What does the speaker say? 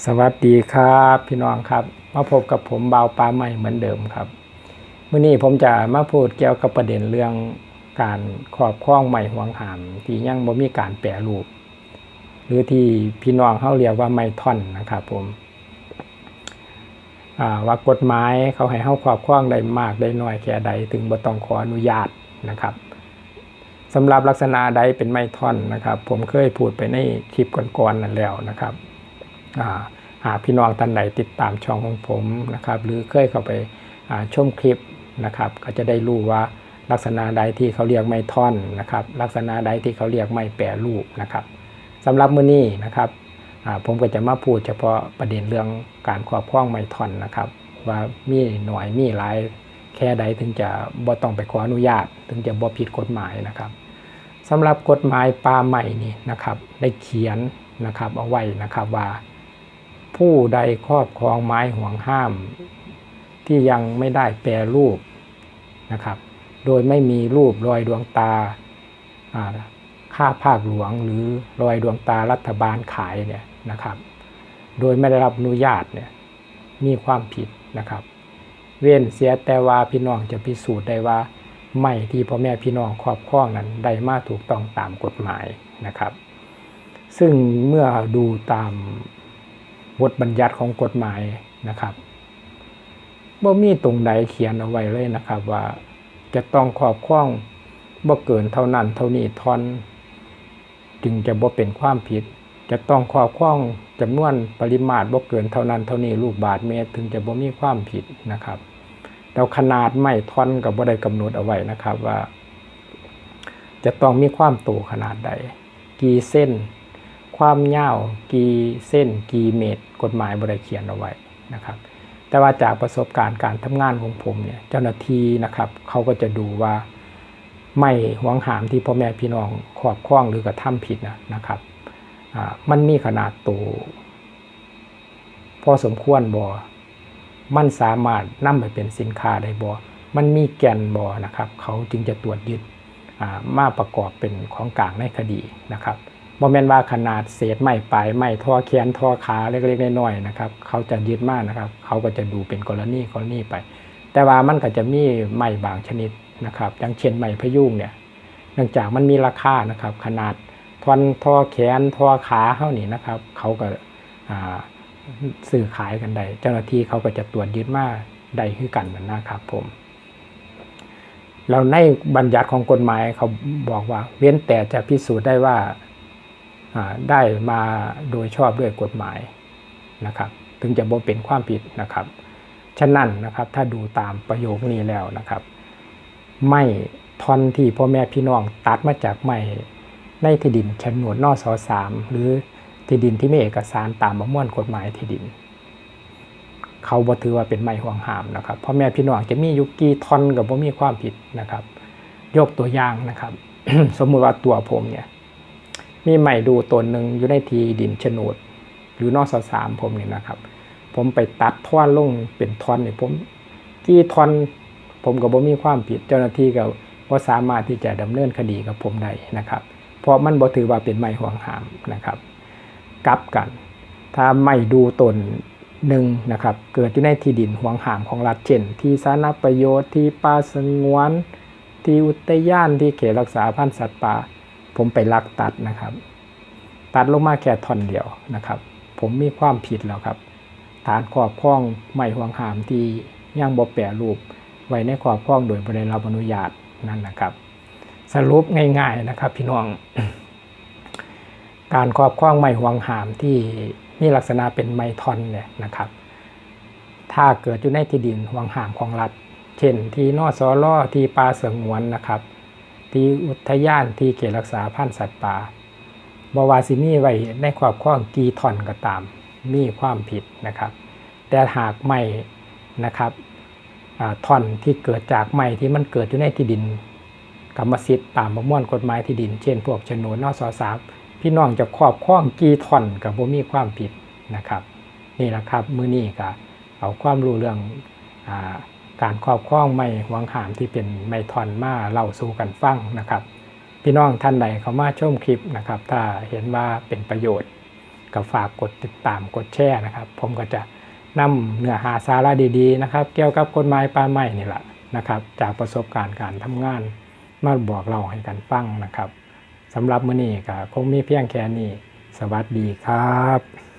สวัสดีครับพี่น้องครับมาพบกับผมเบาปลาใหม่เหมือนเดิมครับมื่อนี้ผมจะมาพูดเกี่ยวกับประเด็นเรื่องการครอบครองใหม่ห่วงหามที่ยังบ่มีการแปรรูป หรือที่พี่น้องเขาเรียกว่าไม่ท่อนนะครับผมว่ากฎหมายเขาให้เฮาครอบครองได้มากได้น้อยแค่ใดถึงบ่ต้องขออนุญาตนะครับสำหรับลักษณะใดเป็นไม้ท่อนนะครับ ผมเคยพูดไปในคลิปก่อนๆนั่นแล้วนะครับ หากพี่น้องท่านใดติดตามช่องของผมนะครับ หรือเคยเข้าไปาชมคลิปนะครับ ก็จะได้รู้ว่าลักษณะใดที่เขาเรียกไม้ท่อนนะครับ ลักษณะใดที่เขาเรียกไม้แปรรูปนะครับสำหรับมื้อนี้นะครับผมก็จะมาพูดเฉพาะประเด็นเรื่องการครอบครองไม้ท่อนนะครับ ว่ามีหน่อยมีหลายแค่ใดถึงจะบ่ต้องไปขออนุญาต ถึงจะบ่ผิดกฎหมายนะครับสำหรับกฎหมายป่าใหม่นี่นะครับ ได้เขียนนะครับเอาไว้นะครับว่า ผู้ใดครอบครองไม้ห่วงห้าม ที่ยังไม่ได้แปรรูปนะครับ โดยไม่มีรูปรอยดวงตาค่าภาคหลวงหรือรอยดวงตารัฐบาลขายเนี่ยนะครับ โดยไม่ได้รับอนุญาตเนี่ยมีความผิดนะครับ เว้นเสียแต่ว่าพี่น้องจะพิสูจน์ได้ว่าไม่ที่พ่อแม่พี่น้องครอบครองนั้นได้มาถูกต้องตามกฎหมายนะครับ ซึ่งเมื่อดูตาม บทบัญญัติของกฎหมายนะครับบ่มีตรงใดเขียนเอาไว้เลยนะครับ ว่าจะต้องครอบครองบ่เกินเท่านั้นเท่านี้ทอน จึงจะบ่เป็นความผิด จะต้องครอบครองจำนวนปริมาตรบ่เกินเท่านั้นเท่านี้ลูกบาทเมตร ถึงจะบ่มีความผิดนะครับแล้วขนาดไม้ท่อนก็บ่ได้กำหนดเอาไว้นะครับว่า จะต้องมีความโตขนาดใด กี่เส้น ความยาวกี่เส้นกี่เมตร กฎหมายบริเขียนเอาไว้นะครับ แต่ว่าจากประสบการณ์การทำงานของผมเนี่ยเจ้าหน้าที่นะครับเขาก็จะดูว่าไม่หวงหามที่พ่อแม่พี่น้องครอบครองหรือกระทำผิดนะนะครับมันมีขนาดโตพอสมควรบ่มันสามารถนำไปเป็นสินค้าได้บ่มันมีแกนบ่นะครับ เขาจึงจะตรวจยึดมาประกอบเป็นของกลางในคดีนะครับ บ่แม่นว่าขนาดเศษไม้ปลายไม้ท่อแขนท่อขาเล็กๆน้อยๆนะครับ เขาจะยึดมากนะครับ เขาก็จะดูเป็นกรณีกรณีไป แต่ว่ามันก็จะมีไม้บางชนิดนะครับ อย่างเช่นไม้พยุงเนี่ย เนื่องจากมันมีราคานะครับ ขนาดทอนท่อแขนท่อขาเท่านี้นะครับ เขาก็อ่าซื้อขายกันได้ เจ้าหน้าที่เขาก็จะตรวจยึดมาได้คือกันนั่นนะครับผมแล้วในบัญญัติของกฎหมายเขาบอกว่า เว้นแต่จะพิสูจน์ได้ว่า ได้มาโดยชอบด้วยกฎหมายนะครับ ถึงจะบ่เป็นความผิดนะครับ ฉะนั้นนะครับถ้าดูตามประโยคนี้แล้วนะครับ ไม่ท่อนที่พ่อแม่พี่น้องตัดมาจากไม่ในที่ดินโฉนดนอสอสามหรือที่ดินที่ไมีเอกสารตามประมวลกฎหมายที่ดิน เขาบ่ถือว่าเป็นไม้ห่วงห้ามนะครับพ่อแม่พี่น้องจะมียุกี่ท่อนกับบ่มีความผิดนะครับ ยกตัวอย่างนะครับ สมมุติว่าตัวผมเนี่ย มีใหม่ดูตนหนึ่งอยู่ในทีดินโฉนดหรือนอสสามผมเนี่ยนะครับ ผมไปตัดท่อนลงเป็นท่อนเนี่ยผมกี่ท่อนผมก็บ่มีความผิดเจ้าหน้าที่ก็บ่สามารถที่จะดำเนินคดีกับผมได้นะครับ เพราะมันบ่ถือว่าเป็นไม้ห่วงห้ามนะครับกลับกัน ถ้าไม่ดูตนหนึ่งนะครับ เกิดอยู่ในที่ดินห่วงห้ามของรัฐเช่น ที่สาธารณประโยชน์ที่ป่าสงวน ที่อุทยานที่เขตรักษาพันธุ์สัตว์ป่า ผมไปลักตัดนะครับ ตัดลงมาแค่ท่อนเดียวนะครับ ผมมีความผิดแล้วครับ ฐานครอบครองไม่ห่วงหามที่ย่างบ่แปรรูป ไว้ในครอบครองโดยบริรับอนุญาตนั่นนะครับ สรุปง่ายๆนะครับ พี่น้อง การครอบครองไม้ห่วงหามที่มีลักษณะเป็นไม้ท่อนเนี่ยนะครับ ถ้าเกิดอยู่ในที่ดินห่วงหามของรัฐ เช่นที่นอสอลอที่ป่าสงวนนะครับ ที่อุทยานที่เขตรักษาพันธุ์สัตว์ป่าบวาซิมีไว้ในครอบครองกีท่อนก็ตาม มีความผิดนะครับ แต่หากไม่นะครับอท่อนที่เกิดจากไม้ที่มันเกิดอยู่ในที่ดินกรรมสิทธิ์ตามประมวลกฎหมายที่ดิน เช่น พวกโฉนดนอสอสามพี่น้องจะครอบครองกีท่อนกับบ่มีความผิดนะครับ นี่แหละครับมือนี้ก็เอาความรู้เรื่องอ การครอบครองไม่หวงหามที่เป็นไม่ทอนมาเล่าสู่กันฟังนะครับ พี่น้องท่านใดเข้ามาชมคลิปนะครับ ถ้าเห็นว่าเป็นประโยชน์ก็ฝากกดติดตามกดแชร์นะครับ ผมก็จะนำเนื้อหาสาระดีๆนะครับ เกี่ยวกับกฎหมายป่าไม้นี่แหละนะครับ จากประสบการณ์การทำงานมาบอกเราให้กันฟังนะครับสำหรับมื้อนี้ก็คงมีเพียงแค่นี้ สวัสดีครับ